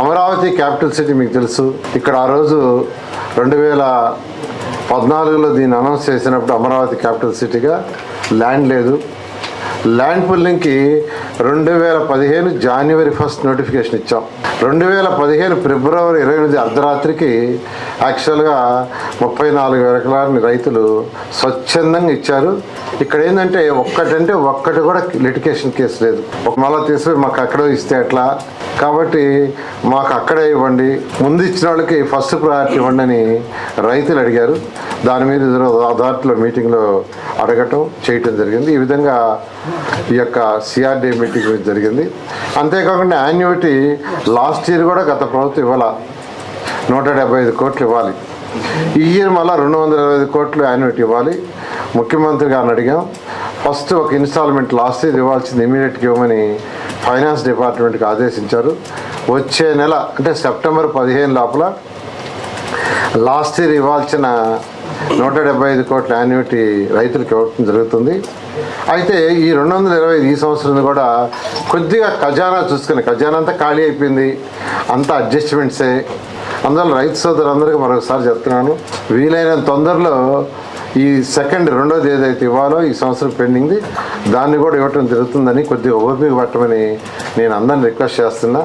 Amaravati capital city మీకు తెలుసు. ఇక్కడ ఆ రోజు రెండు వేల పద్నాలుగులో దీన్ని అనౌన్స్ చేసినప్పుడు అమరావతి క్యాపిటల్ సిటీగా ల్యాండ్ లేదు. ల్యాండ్ పుల్లింగ్కి రెండు వేల పదిహేను జనవరి ఫస్ట్ నోటిఫికేషన్ ఇచ్చాం. రెండు వేల పదిహేను ఫిబ్రవరి ఇరవై ఎనిమిది అర్ధరాత్రికి యాక్చువల్గా ముప్పై నాలుగు వేల ఎకరాలని రైతులు స్వచ్ఛందంగా ఇచ్చారు. ఇక్కడ ఏంటంటే ఒక్కటంటే ఒక్కటి కూడా లిటికేషన్ కేసు లేదు. ఒక మళ్ళా తీసుకుని మాకు అక్కడ ఇస్తే ఎట్లా? కాబట్టి మాకు అక్కడే ఇవ్వండి ముందు ఇచ్చిన వాళ్ళకి ఫస్ట్ ప్రయారిటీ ఇవ్వండి అని రైతులు అడిగారు. దాని మీద అథారిటీలో మీటింగ్లో అడగటం చేయటం జరిగింది. ఈ విధంగా ఈ యొక్క సిఆర్డీ మీటింగ్ జరిగింది. అంతేకాకుండా యాన్యుటీ లాస్ట్ ఇయర్ కూడా గత ప్రభుత్వం ఇవ్వాల. నూట డెబ్బై ఐదు కోట్లు ఇవ్వాలి. ఈ ఇయర్ మళ్ళీ రెండు వందల ఇరవై ఐదు కోట్లు యాన్యుటీ ఇవ్వాలి. ముఖ్యమంత్రి గారిని అడిగాం. ఫస్ట్ ఒక ఇన్స్టాల్మెంట్ లాస్ట్ ఇయర్ ఇవ్వాల్సింది ఇమీడియట్గా ఇవ్వమని ఫైనాన్స్ డిపార్ట్మెంట్కి ఆదేశించారు. వచ్చే నెల అంటే సెప్టెంబర్ పదిహేను లోపల లాస్ట్ ఇయర్ ఇవ్వాల్సిన నూట డెబ్బై ఐదు కోట్ల యాన్యుటీ రైతులకు ఇవ్వడం జరుగుతుంది. అయితే ఈ రెండు వందల ఇరవై ఐదు ఈ సంవత్సరం కూడా కొద్దిగా ఖజానా చూసుకుని ఖజానా అంతా ఖాళీ అయిపోయింది. అంతా అడ్జస్ట్మెంట్సే అందువల్ల రైతు సోదరులందరికీ మరొకసారి చెప్తున్నాను. వీలైనంత తొందరలో ఈ సెకండ్ రెండోది ఏదైతే ఇవ్వాలో ఈ సంవత్సరం పెండింగ్ది దాన్ని కూడా ఇవ్వటం జరుగుతుందని కొద్దిగా ఓపిక పట్టమని నేను అందరిని రిక్వెస్ట్ చేస్తున్నా.